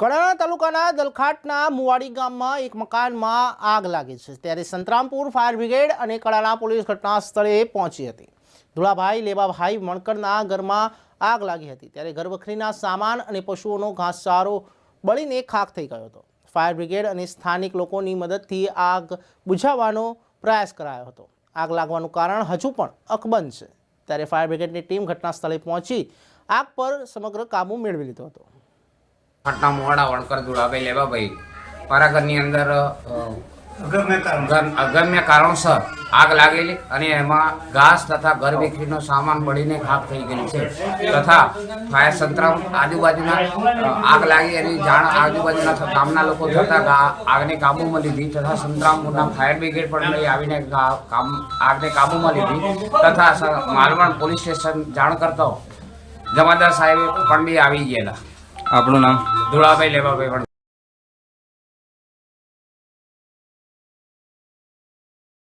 કડાણા તાલુકાના દલખાટના મુવાડી ગામમાં એક મકાનમાં આગ લાગી છે. ત્યારે સંતરામપુર ફાયર બ્રિગેડ અને કડાણા પોલીસ ઘટના સ્થળે પહોંચી હતી. ધુળાભાઈ, લેવાભાઈ મણકરના ઘરમાં આગ લાગી હતી. ત્યારે ઘરવખરીના સામાન અને પશુઓનો ઘાસચારો બળીને ખાખ થઈ ગયો હતો. ફાયર બ્રિગેડ અને સ્થાનિક લોકોની મદદથી આગ બુઝાવવાનો પ્રયાસ કરાયો હતો. આગ લાગવાનું કારણ હજુ પણ અકબંધ છે. ત્યારે ફાયર બ્રિગેડની ટીમ ઘટના સ્થળે પહોંચી આગ પર સમગ્ર કાબુ મેળવી લીધો હતો. ઘટના મોડા વણકર દુડાભાઈ લેવાભાઈ મારા ઘરની અંદર અગમ્ય કારણસર આગ લાગેલી અને એમાં ઘાસ તથા ઘર વિક્રીનો સામાન બળીને ખાક થઈ ગયેલી છે. તથા ફાયર સંતરામ આજુબાજુના આગ લાગી એની જાણ આજુબાજુના ગામના લોકો થતાં આગને કાબૂમાં લીધી તથા સંતરામપુરના ફાયર બ્રિગેડ પણ લઈ આવીને કામ- આગને કાબૂમાં લીધી તથા માલવણ પોલીસ સ્ટેશન જાણ કરતો જમાદાર સાહેબ પણ બી આવી ગયેલા. આપણું નામ ધોળાભાઈ લેવાભાઈ